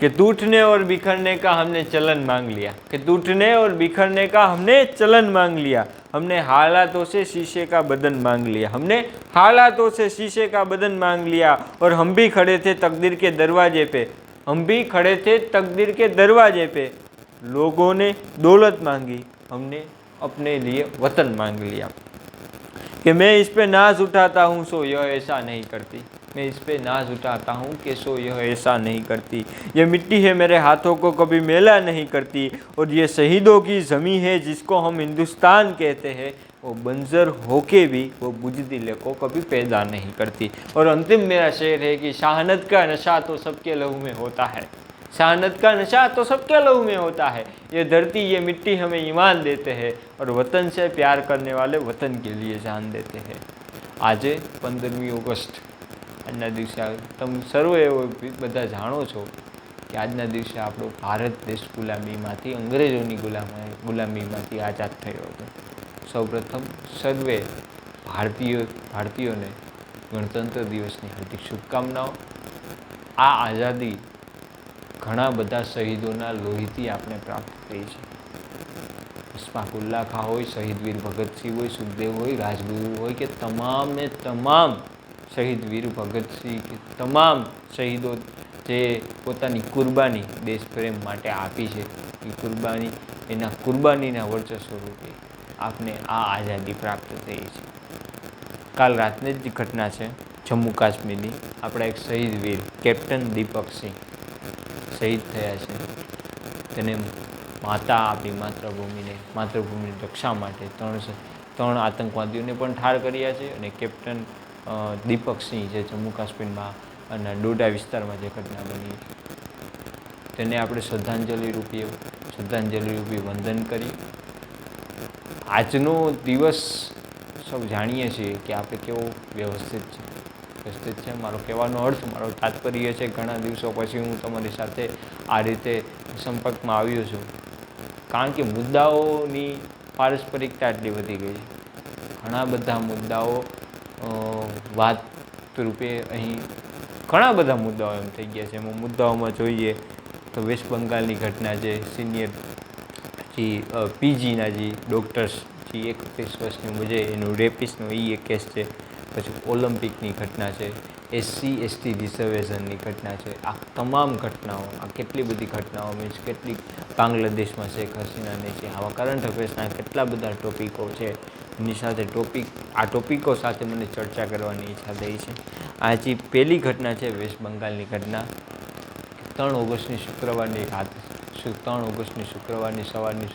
कि टूटने और बिखरने का हमने चलन मांग लिया। कि टूटने और बिखरने का हमने चलन मांग लिया। हमने हालातों से शीशे का बदन मांग लिया। हमने हालातों से शीशे का बदन मांग लिया और हम भी खड़े थे तकदीर के दरवाजे पे। हम भी खड़े थे तकदीर के दरवाजे पे। लोगों ने दौलत मांगी। हमने अपने लिए वतन मांग लिया। कि मैं इस पे नाज उठाता हूँ, सो यह ऐसा नहीं करती। मैं इस पर नाज उठाता हूँ कि सो यह ऐसा नहीं करती। ये मिट्टी है मेरे हाथों को कभी मेला नहीं करती और ये शहीदों की ज़मी है जिसको हम हिंदुस्तान कहते हैं। वो बंजर होके भी वो बुझ दिले को कभी पैदा नहीं करती। और अंतिम मेरा शेर है कि शहानत का नशा तो सबके लहू में होता है। शहानत का नशा तो सबके लहू में होता है। ये धरती, ये मिट्टी हमें ईमान देते हैं और वतन से प्यार करने वाले वतन के लिए जान देते हैं। आज पंद्रहवीं अगस्त। આજના દિવસે તમે સર્વે એવો બધા જાણો છો કે આજના દિવસે આપણો ભારત દેશ ગુલામીમાંથી, અંગ્રેજોની ગુલામી ગુલામીમાંથી આઝાદ થયો હતો. સૌપ્રથમ સર્વે ભારતીયો ભારતીયોને ગણતંત્ર દિવસની હાર્દિક શુભકામનાઓ. આ આઝાદી ઘણા બધા શહીદોના લોહીથી આપણે પ્રાપ્ત થઈ છે. ઉલ્લા ખા હોય, શહીદ વીર ભગતસિંહ હોય, સુખદેવ હોય, રાજગુરુ હોય કે તમામે તમામ શહીદ વીર ભગતસિંહ કે તમામ શહીદો જે પોતાની કુરબાની દેશ પ્રેમ માટે આપી છે, એ કુરબાની, એના કુરબાનીના વર્ચસ્વ રૂપે આપને આ આઝાદી પ્રાપ્ત થઈ છે. કાલ રાતની જ ઘટના છે જમ્મુ કાશ્મીરની. આપણા એક શહીદ વીર, કેપ્ટન દીપક સિંહ શહીદ થયા છે. તેને માતા આપી માતૃભૂમિને, માતૃભૂમિની રક્ષા માટે ત્રણ ત્રણ આતંકવાદીઓને પણ ઠાર કર્યા છે અને કેપ્ટન દીપક સિંહ જે જમ્મુ કાશ્મીરમાં અને ડોડા વિસ્તારમાં જે ઘટના બની. તેને આપણે શ્રદ્ધાંજલિ રૂપી શ્રદ્ધાંજલિ રૂપી વંદન કરી. આજનો દિવસ સૌ જાણીએ છીએ કે આપણે કેવો વ્યવસ્થિત છે. વ્યવસ્થિત છે. મારો કહેવાનો અર્થ, મારો તાત્પર્ય છે ઘણા દિવસો પછી હું તમારી સાથે આ રીતે સંપર્કમાં આવ્યો છું. કારણ કે મુદ્દાઓની પારસ્પરિકતા એટલી વધી ગઈ છે. ઘણા બધા મુદ્દાઓ વાત રૂપે અહીં ઘણા બધા મુદ્દાઓ એમ થઈ ગયા છે. એમાં મુદ્દાઓમાં જોઈએ તો વેસ્ટ બંગાળની ઘટના છે સિનિયર જે પીજીના જે ડૉક્ટર્સ જે એકત્રીસ વર્ષની મુજે એનું રેપિસ્ટનો એ એક કેસ છે. પછી ઓલિમ્પિકની ઘટના છે, એસસી, એસટી રિઝર્વેશનની ઘટના છે. આ તમામ ઘટનાઓ, આ કેટલી બધી ઘટનાઓ મીન્સ કેટલી બાંગ્લાદેશમાં શેખ હસીનાને છે આવા કરંટ અફેર્સના કેટલા બધા ટોપિકો છે એની સાથે ટોપિક, આ ટોપિકો સાથે મને ચર્ચા કરવાની ઈચ્છા થઈ છે. આ જે પહેલી ઘટના છે વેસ્ટ બંગાળની ઘટના. ત્રણ ઓગસ્ટની શુક્રવારની શુ ત્રણ ઓગસ્ટની શુક્રવારની સવારની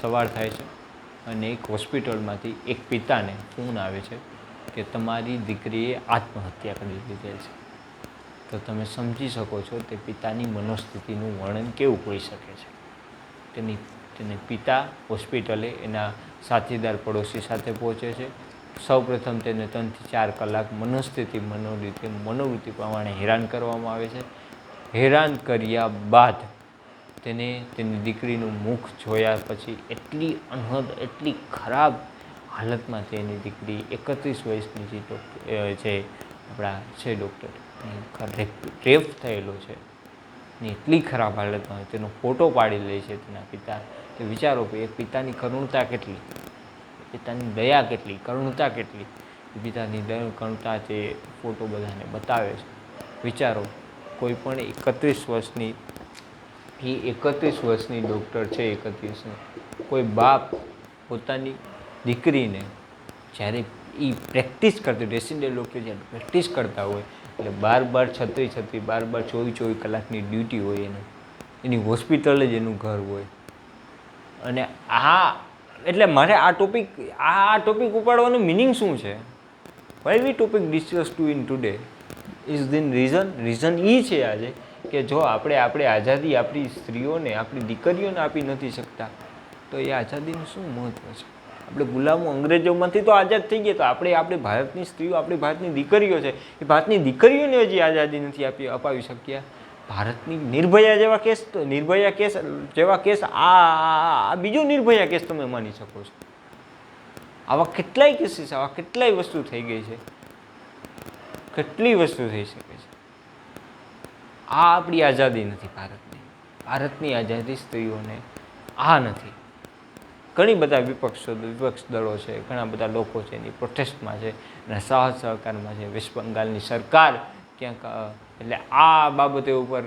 સવાર થાય છે અને એક હોસ્પિટલમાંથી એક પિતાને ફોન આવે છે કે તમારી દીકરીએ આત્મહત્યા કરી દીધેલ છે. તો તમે સમજી શકો છો તે પિતાની મનોસ્થિતિનું વર્ણન કેવું હોઈ શકે છે? તેની, તેને પિતા હોસ્પિટલે એના સાથીદાર પડોશી સાથે પહોંચે છે. સૌપ્રથમ તેને ત્રણથી ચાર કલાક મનસ્થિતિ મનોરીતિ મનોવૃત્તિ પ્રમાણે હેરાન કરવામાં આવે છે. હેરાન કર્યા બાદ તેને તેની દીકરીનું મુખ જોયા પછી એટલી અનહદ, એટલી ખરાબ હાલતમાં તેની દીકરી એકત્રીસ વર્ષની જે ડૉક્ટર જે આપણા છે ડૉક્ટર રેપ થયેલો છે. ને એટલી ખરાબ હાલતમાં તેનો ફોટો પાડી લે છે તેના પિતા. તે વિચારો કે એક પિતાની કરુણતા કેટલી? પિતાની દયા કેટલી? કરુણતા કેટલી? પિતાની દયા કરુણતા તે ફોટો બધાને બતાવે છે. વિચારો, કોઈ પણ એકત્રીસ વર્ષની, એ એકત્રીસ વર્ષની ડૉક્ટર છે એકત્રીસની, કોઈ બાપ પોતાની દીકરીને જ્યારે એ પ્રેક્ટિસ કરતી રેસિડેન્ટ ડૉક્ટર જ્યારે પ્રેક્ટિસ કરતા હોય, એટલે બાર બાર છત્રી છત્રી, બાર બાર ચોવીસ ચોવીસ કલાકની ડ્યુટી હોય એને. એની હોસ્પિટલ જ એનું ઘર હોય. અને આ, એટલે મારે આ ટોપિક આ ટોપિક ઉપાડવાનું મિનિંગ શું છે? Why we topic discuss to in today is the reason reason એ છે આજે કે જો આપણે આપણે આઝાદી આપણી સ્ત્રીઓને, આપણી દીકરીઓને આપી નથી શકતા, તો એ આઝાદીનું શું મહત્ત્વ છે? આપણે ગુલામો અંગ્રેજોમાંથી તો આઝાદ થઈ ગયા, તો આપણે આપણે ભારતની સ્ત્રીઓ, આપણી ભારતની દીકરીઓ છે, એ ભારતની દીકરીઓને હજી આઝાદી નથી આપી, અપાવી શક્યા? ભારતની નિર્ભયા જેવા કેસ નિર્ભયા કેસ જેવા કેસ આ બીજો નિર્ભયા કેસ તમે માની શકો છો. આવા કેટલાય કેસીસ આવા કેટલાય વસ્તુ થઈ ગઈ છે. કેટલી વસ્તુ થઈ શકે છે. આ આપણી આઝાદી નથી ભારતની. ભારતની આઝાદી સ્ત્રીઓને આ નથી. ઘણી બધા વિપક્ષો વિપક્ષ દળો છે, ઘણા બધા લોકો છે, એની પ્રોટેસ્ટમાં છે અને સહ સહકારમાં છે. વેસ્ટ બંગાળની સરકાર ક્યાંક એટલે આ બાબતે ઉપર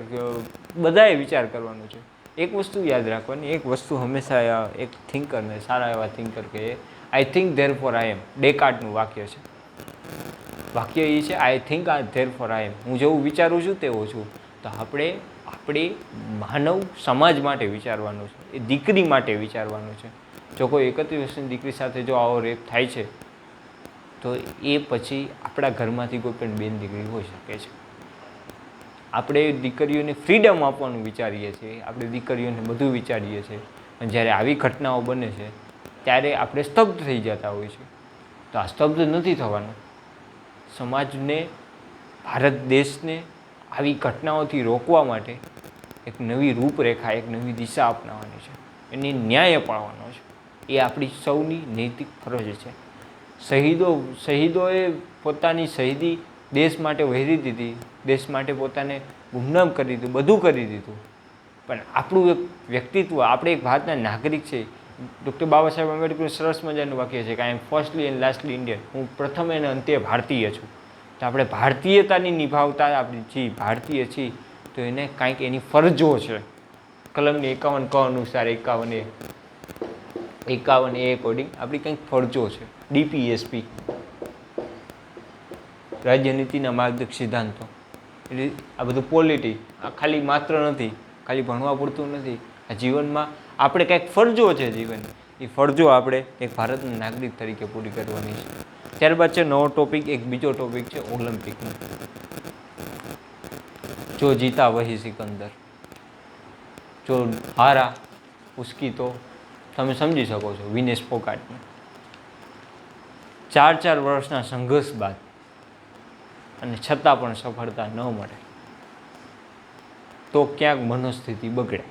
બધાએ વિચાર કરવાનો છે. એક વસ્તુ યાદ રાખવાની, એક વસ્તુ હંમેશા એક થિંકરને સારા એવા થિંકર કે I think therefore I am ડેકાર્ટનું વાક્ય છે. વાક્ય એ છે આઈ થિંક આ ધેર ફોર આઈ એમ હું જેવું વિચારું છું તેવો છું. તો આપણે આપણે માનવ સમાજ માટે વિચારવાનું છે. એ દીકરી માટે વિચારવાનું છે. જો કોઈ એકત્રીસ વર્ષની દીકરી સાથે જો આવો રેપ થાય છે, તો એ પછી આપણા ઘરમાંથી કોઈ પણ બેન દીકરી હોઈ શકે છે. આપણે દીકરીઓને ફ્રીડમ આપવાનું વિચારીએ છીએ, આપણે દીકરીઓને બધું વિચારીએ છીએ. અને જ્યારે આવી ઘટનાઓ બને છે, ત્યારે આપણે સ્તબ્ધ થઈ જતા હોઈએ છીએ તો આ સ્તબ્ધ નથી થવાનું. સમાજને, ભારત દેશને આવી ઘટનાઓથી રોકવા માટે એક નવી રૂપરેખા, એક નવી દિશા અપનાવવાની છે. એને ન્યાય અપાવવાનો છે. એ આપણી સૌની નૈતિક ફરજ છે. શહીદો, શહીદોએ પોતાની શહીદી દેશ માટે વહેરી દીધી, દેશ માટે પોતાને ગુમનામ કરી દીધું, બધું કરી દીધું. પણ આપણું એક વ્યક્તિત્વ, આપણે એક ભારતના નાગરિક છે. ડૉક્ટર બાબા સાહેબ આંબેડકરનું સરસ મજાનું વાક્ય છે કે I am firstly and lastly Indian હું પ્રથમ અને અંતે ભારતીય છું. તો આપણે ભારતીયતાની નિભાવતા આપણી જે, ભારતીય છીએ, તો એને કાંઈક એની ફરજો છે. કલમની એકાવન ક અનુસાર એકાવન એ એકાવન એ એકોર્ડિંગ આપણી કંઈક ફરજો છે. ડીપીએસપી રાજ્યનીતિના માર્ગદર્શક સિદ્ધાંતો. એટલે આ બધું પોલિટી આ ખાલી માત્ર નથી, ખાલી ભણવા પૂરતું નથી. આ જીવનમાં આપણે કંઈક ફરજો છે જીવનની. એ ફરજો આપણે એક ભારતના નાગરિક તરીકે પૂરી કરવાની છે. ત્યારબાદ છે નવો ટોપિક એક બીજો ટોપિક છે ઓલિમ્પિકનો જો જીતા વહી સિકંદર, જો હારા ઉસકી તો તમે સમજી શકો છો, વિનેશ ફોગાટને ચાર ચાર વર્ષના સંઘર્ષ બાદ અને છતાં પણ સફળતા ન મળે. તો ક્યાંક મનોસ્થિતિ બગડે.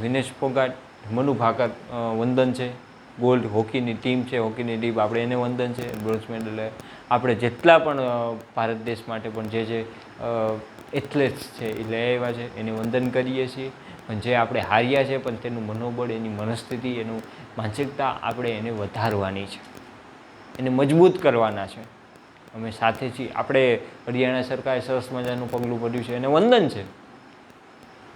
વિનેશ ફોગાટ, મનુ ભાકર વંદન છે. ગોલ્ડ હોકીની ટીમ છે, હોકીની ટીમ આપણે એને વંદન છે. બ્રોન્ઝ મેડલ આપણે જેટલા પણ ભારત દેશ માટે પણ જે જે એથ્લેટ્સ છે એ લઈ આવ્યા છે, એને વંદન કરીએ છીએ. પણ જે આપણે હાર્યા છે, પણ તેનું મનોબળ, એની મનસ્થિતિ, એનું માનસિકતા આપણે એને વધારવાની છે. એને મજબૂત કરવાના છે. અમે સાથે છીએ. આપણે હરિયાણા સરકારે સરસ મજાનું પગલું ભર્યું છે એને વંદન છે.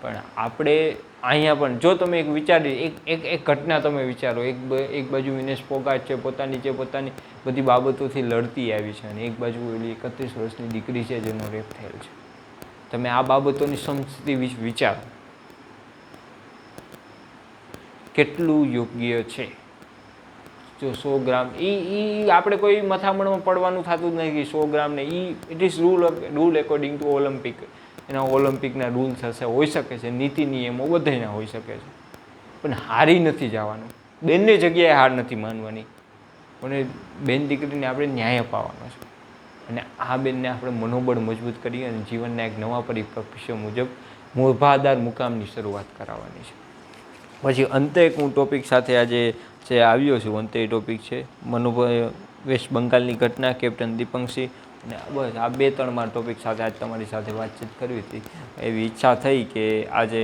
પણ આપણે અહીંયા પણ જો તમે એક વિચારી, એક એક એક ઘટના તમે વિચારો, એક એક બાજુ વિનેશ પોગાટ છે, પોતાની જે પોતાની બધી બાબતોથી લડતી આવી છે અને એક બાજુ એવી એકત્રીસ વર્ષની દીકરી છે જેનો રેપ થયેલ છે. તમે આ બાબતોની સમજતી વિચારો. કેટલું યોગ્ય છે? જો સો ગ્રામ એ એ આપણે કોઈ મથામણમાં પડવાનું થતું જ નથી સો ગ્રામ ને એ it is rule rule according to Olympic એના ઓલિમ્પિકના રૂલ્સ હશે હોઈ શકે છે, નીતિ નિયમો બધાના હોઈ શકે છે. પણ હારી નથી જવાનું. બેનની જગ્યાએ હાર નથી માનવાની. અને બેન દીકરીને આપણે ન્યાય અપાવવાનો છે. અને આ બેનને આપણે મનોબળ મજબૂત કરી અને જીવનના એક નવા પરિપ્રેક્ષ્ય મુજબ મોભાદાર મુકામની શરૂઆત કરાવવાની છે. પછી અંતે એક હું ટોપિક સાથે આજે જે આવ્યો છું અંતે ટોપિક છે, મનુભાઈ વેસ્ટ બંગાળની ઘટના કેપ્ટન દીપંકસિંહ અને બસ આ બે, ત્રણ મારા ટોપિક સાથે આજ તમારી સાથે વાતચીત કરવી હતી. એવી ઈચ્છા થઈ કે આજે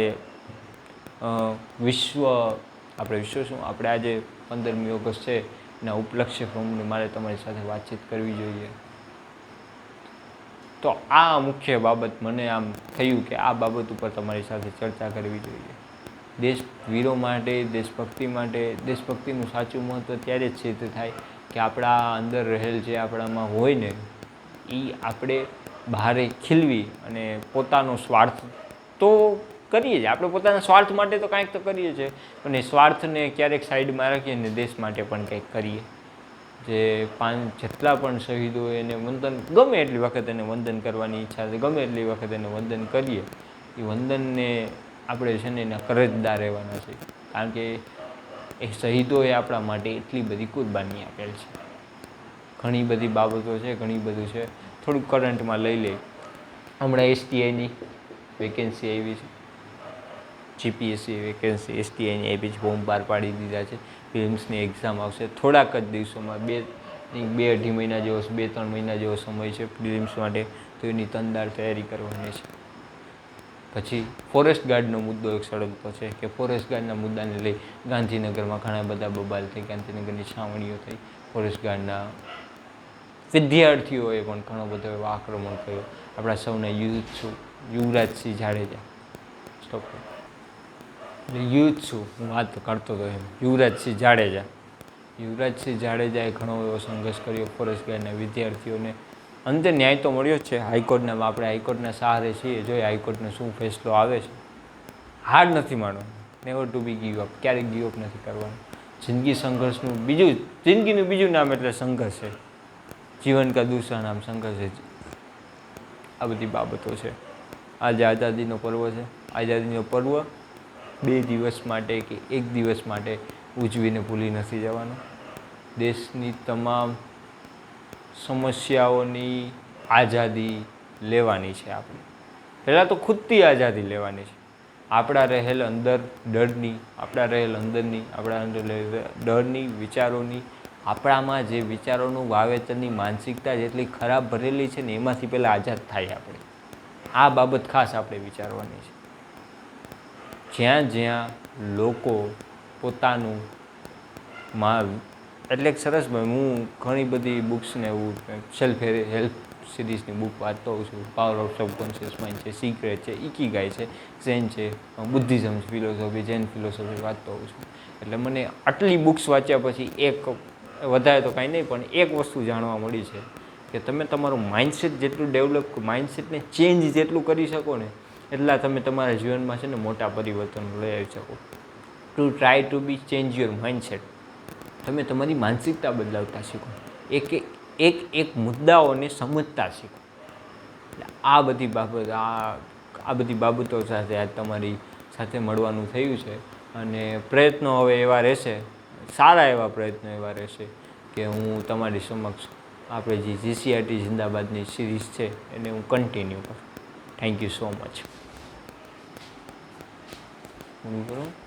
વિશ્વ, આપણે વિશ્વ શું? આપણે આજે પંદરમી ઓગસ્ટ છે, એના ઉપલક્ષ્ય પ્રમાણે મારે તમારી સાથે વાતચીત કરવી જોઈએ. તો આ મુખ્ય બાબત મને આમ થયું કે આ બાબત ઉપર તમારી સાથે ચર્ચા કરવી જોઈએ. દેશ વીરો માટે, દેશભક્તિ માટે, દેશભક્તિનું સાચું મહત્ત્વ ત્યારે જ સિદ્ધ થાય કે આપણા અંદર રહેલ જે આપણામાં હોય ને એ આપણે બહારે ખીલવી અને પોતાનો સ્વાર્થ તો કરીએ જ આપણે પોતાના સ્વાર્થ માટે તો કાંઈક તો કરીએ છીએ, પણ એ સ્વાર્થને ક્યારેક સાઈડમાં રાખીએ ને દેશ માટે પણ કંઈક કરીએ. જે પાંચ જેટલા પણ શહીદો એને વંદન, ગમે એટલી વખત એને વંદન કરવાની ઈચ્છા છે, ગમે એટલી વખત એને વંદન કરીએ, એ વંદનને આપણે છે ને એના કરજદાર રહેવાના છે. કારણ કે એ શહીદોએ આપણા માટે એટલી બધી કુરબાની આપેલ છે. ઘણી બધી બાબતો છે, ઘણી બધું છે. થોડુંક કરંટમાં લઈ લે. હમણાં એસટીઆઈની વેકેન્સી આવી છે. જીપીએસસી વેકેન્સી એસટીઆઈની આપી છે. ફોર્મ બહાર પાડી દીધા છે. ફિલ્મ્સની એક્ઝામ આવશે. થોડાક જ દિવસોમાં બે બે અઢી મહિના જેવો, બે, ત્રણ મહિના જેવો સમય છે. ફિલ્મ્સ માટે તો એની તંદાર તૈયારી કરવાની છે. પછી ફોરેસ્ટ ગાર્ડનો મુદ્દો એક સળગતો છે કે ફોરેસ્ટ ગાર્ડના મુદ્દાને લઈ ગાંધીનગરમાં ઘણા બધા બબાલ થઈ, ગાંધીનગરની છાવણીઓ થઈ. ફોરેસ્ટ ગાર્ડના વિદ્યાર્થીઓએ પણ ઘણો બધો એવો આક્રમણ કર્યો. આપણા સૌના યુથ છું. યુવરાજસિંહ જાડેજા. સ્ટોપ યુથ છું. હું વાત કરતો હતો એમ. યુવરાજસિંહ જાડેજા. યુવરાજસિંહ જાડેજાએ ઘણો એવો સંઘર્ષ કર્યો. ફોરેસ્ટ ગાર્ડના વિદ્યાર્થીઓને અંતે ન્યાય તો મળ્યો જ છે. હાઈકોર્ટના આપણે હાઈકોર્ટના સહારે છીએ, જોઈએ હાઈકોર્ટનો શું ફેસલો આવે છે. હાર નથી માનવાનું. Never to be give up ક્યારેક ગીવ અપ નથી કરવાનું. જિંદગી સંઘર્ષનું બીજું, જિંદગીનું બીજું નામ એટલે સંઘર્ષ છે. જીવન કા દૂસરા નામ સંઘર્ષ છે. આ બધી બાબતો છે. આજે આઝાદીનો પર્વ છે. આઝાદીનો પર્વ બે દિવસ માટે કે એક દિવસ માટે ઉજવીને ભૂલી નથી જવાનું. દેશની તમામ સમસ્યાઓની આઝાદી લેવાની છે આપણે. પહેલાં તો ખુદથી આઝાદી લેવાની છે. આપણા રહેલ અંદર ડરની, આપણા રહેલ અંદરની, આપણા અંદર ડરની વિચારોની, આપણામાં જે વિચારોનું વાવેતરની માનસિકતા જેટલી ખરાબ ભરેલી છે ને એમાંથી પહેલાં આઝાદ થાય આપણે. આ બાબત ખાસ આપણે વિચારવાની છે. જ્યાં જ્યાં લોકો પોતાનું માં એટલે એક સરસ ભાઈ, હું ઘણી બધી બુક્સને એવું સેલ્ફ હેલ્પ સિરીઝની બુક વાંચતો હોઉં છું. પાવર ઓફ સબકોન્શિયસ માઇન્ડ છે સિક્રેટ છે ઇકીગાય છે ઝેન છે બુદ્ધિઝમ ફિલોસોફી જૈન ફિલોસોફી વાંચતો હોઉં છું. એટલે મને આટલી બુક્સ વાંચ્યા પછી એક, વધારે તો કાંઈ નહીં, પણ એક વસ્તુ જાણવા મળી છે કે તમે તમારું માઇન્ડસેટ જેટલું ડેવલપ માઇન્ડસેટને ચેન્જ જેટલું કરી શકો ને, એટલા તમે તમારા જીવનમાં છે ને મોટા પરિવર્તનો લઈ આવી શકો. To try to be change your mindset તમે તમારી માનસિકતા બદલાવતા શીખો. એક એક એક મુદ્દાઓને સમજતા શીખો. એટલે આ બધી બાબત, આ આ બધી બાબતો સાથે આજ તમારી સાથે મળવાનું થયું છે અને પ્રયત્નો હવે એવા રહેશે, સારા એવા પ્રયત્નો એવા રહેશે કે હું તમારી સમક્ષ આપણે જે જીસીઆરટી જિંદાબાદની સિરીઝ છે એને હું કન્ટિન્યુ કરું. થેન્ક યુ સો મચ પૂરું કરું